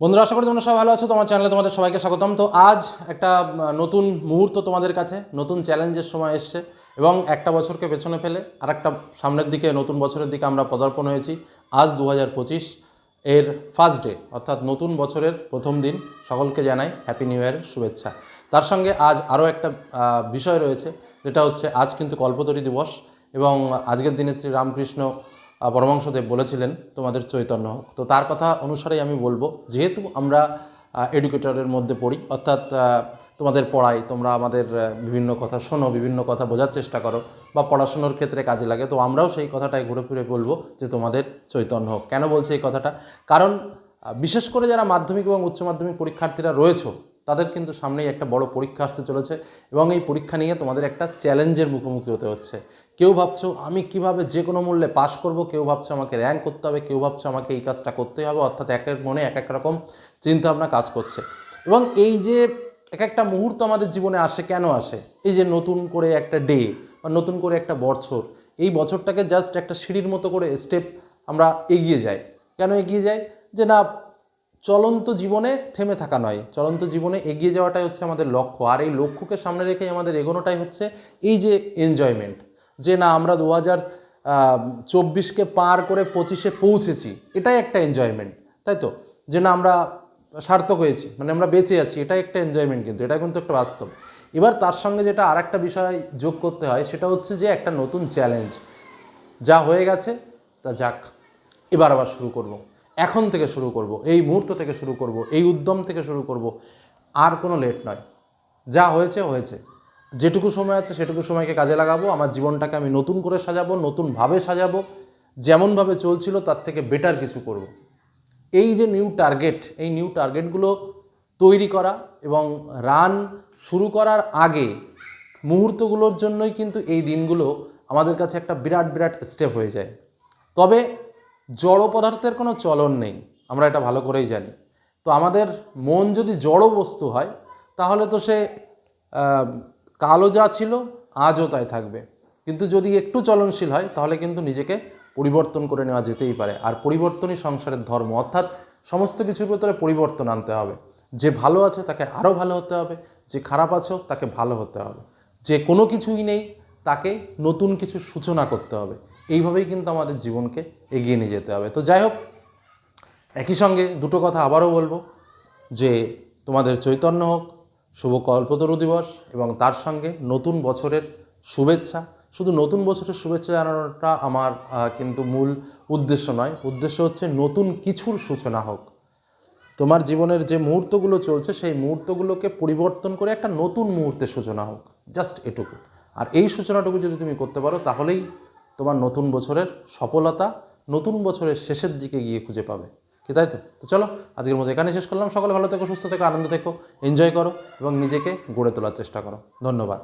বন্ধুরা, আশা করি তোমরা সবাই ভালো আছো। তোমার চ্যানেলে তোমাদের সবাইকে স্বাগতম। তো আজ একটা নতুন মুহূর্ত তোমাদের কাছে, নতুন চ্যালেঞ্জের সময় এসছে এবং একটা বছরকে পেছনে ফেলে আর একটা সামনের দিকে, নতুন বছরের দিকে আমরা পদার্পণ হয়েছি। আজ দু হাজার পঁচিশ এর ফার্স্ট ডে অর্থাৎ নতুন বছরের প্রথম দিন। সকলকে জানাই হ্যাপি নিউ ইয়ারের শুভেচ্ছা। তার সঙ্গে আজ আরও একটা বিষয় রয়েছে, যেটা হচ্ছে আজ কিন্তু কল্পতরী দিবস এবং আজকের দিনে শ্রী রামকৃষ্ণ পরমাংশদেব বলেছিলেন, তোমাদের চৈতন্য হোক। তো তার কথা অনুসারেই আমি বলব, যেহেতু আমরা এডুকেটরের মধ্যে পড়ি, অর্থাৎ তোমাদের পড়াই তোমরা আমাদের বিভিন্ন কথা শোনো, বিভিন্ন কথা বোঝার চেষ্টা করো, বা পড়াশোনার ক্ষেত্রে কাজে লাগে, তো আমরাও সেই কথাটাই ঘুরে ফিরে বলব যে তোমাদের চৈতন্য হোক। কেন বলছি এই কথাটা? কারণ বিশেষ করে যারা মাধ্যমিক এবং উচ্চ মাধ্যমিক পরীক্ষার্থীরা রয়েছে তাদের কিন্তু সামনেই একটা বড় পরীক্ষা আসতে চলেছে এবং এই পরীক্ষা নিয়ে তোমাদের একটা চ্যালেঞ্জের মুখোমুখি হতে হচ্ছে। কেউ ভাবছ, আমি কীভাবে যে কোনো মূল্যে পাশ করব? কেউ ভাবছ, আমাকে র্যাঙ্ক করতে হবে। কেউ ভাবছ, আমাকে এই কাজটা করতে হবে। অর্থাৎ এক এক মনে এক এক রকম চিন্তাভাবনা কাজ করছে। এবং এই যে এক একটা মুহূর্ত আমাদের জীবনে আসে, কেন আসে? এই যে নতুন করে একটা ডে বা নতুন করে একটা বছর, এই বছরটাকে জাস্ট একটা সিঁড়ির মতো করে স্টেপ আমরা এগিয়ে যাই। কেন এগিয়ে যাই? যে না চলন্ত জীবনে থেমে থাকা নয়। চলন্ত জীবনে এগিয়ে যাওয়াটাই হচ্ছে আমাদের লক্ষ্য। আর এই লক্ষ্যকে সামনে রেখেই আমাদের এগোনোটাই হচ্ছে এই যে এনজয়মেন্ট যে না, আমরা দু হাজার চব্বিশকে পার করে পঁচিশে পৌঁছেছি, এটাই একটা এনজয়মেন্ট তাই তো? যে না, আমরা সার্থক হয়েছি মানে আমরা বেঁচে আছি, এটাই একটা এনজয়মেন্ট কিন্তু, এটা কিন্তু একটা বাস্তব। এবার তার সঙ্গে যেটা আর একটা বিষয় যোগ করতে হয়, সেটা হচ্ছে যে একটা নতুন চ্যালেঞ্জ যা হয়ে গেছে, তা যাক, এবার আবার শুরু করব। এখন থেকে শুরু করব। এই মুহূর্ত থেকে শুরু করব। এই উদ্যম থেকে শুরু করব। আর কোনো লেট নয় যা হয়েছে হয়েছে যেটুকু সময় আছে, সেটুকু সময়কে কাজে লাগাবো, আমার জীবনটাকে আমি নতুন করে সাজাবো, নতুনভাবে সাজাবো, যেমনভাবে চলছিল, তার থেকে বেটার কিছু করব। এই যে নিউ টার্গেট এই নিউ টার্গেটগুলো তৈরি করা এবং রান শুরু করার আগে মুহূর্তগুলোর জন্যই কিন্তু এই দিনগুলো আমাদের কাছে একটা বিরাট বিরাট স্টেপ হয়ে যায় তবে জড় পদার্থের কোনো চলন নেই, আমরা এটা ভালো করেই জানি। তো আমাদের মন যদি জড় বস্তু হয়, তাহলে তো সে কালো যা ছিল, আজও তাই থাকবে। কিন্তু যদি একটু চলনশীল হয়, তাহলে কিন্তু নিজেকে পরিবর্তন করে নেওয়া যেতেই পারে। আর পরিবর্তনই সংসারের ধর্ম। অর্থাৎ সমস্ত কিছুর ভেতরে পরিবর্তন আনতে হবে। যে ভালো আছে, তাকে আরও ভালো হতে হবে। যে খারাপ আছো, তাকে ভালো হতে হবে। যে কোনো কিছুই নেই, তাকে নতুন কিছু সূচনা করতে হবে। এইভাবেই কিন্তু আমাদের জীবনকে এগিয়ে নিয়ে যেতে হবে। তো যাই হোক, একই সঙ্গে দুটো কথা আবারও বলব, যে তোমাদের চৈতন্য হোক, শুভ কল্পতরু দিবস এবং তার সঙ্গে নতুন বছরের শুভেচ্ছা। শুধু নতুন বছরের শুভেচ্ছা জানানোটা আমার কিন্তু মূল উদ্দেশ্য নয়। উদ্দেশ্য হচ্ছে নতুন কিছুর সূচনা হোক। তোমার জীবনের যে মুহূর্তগুলো চলছে, সেই মুহূর্তগুলোকে পরিবর্তন করে একটা নতুন মুহূর্তের সূচনা হোক। জাস্ট এটুকু। আর এই সূচনাটুকু যদি তুমি করতে পারো, তাহলেই তোমার নতুন বছরের সফলতা নতুন বছরের শেষের দিকে গিয়ে খুঁজে পাবে। কি তাই তো? তো চলো, আজকের মতো এখানে শেষ করলাম। সকলে ভালো থেকো, সুস্থ থেকো, আনন্দ থেকো এনজয় করো এবং নিজেকে গড়ে তোলার চেষ্টা করো। ধন্যবাদ।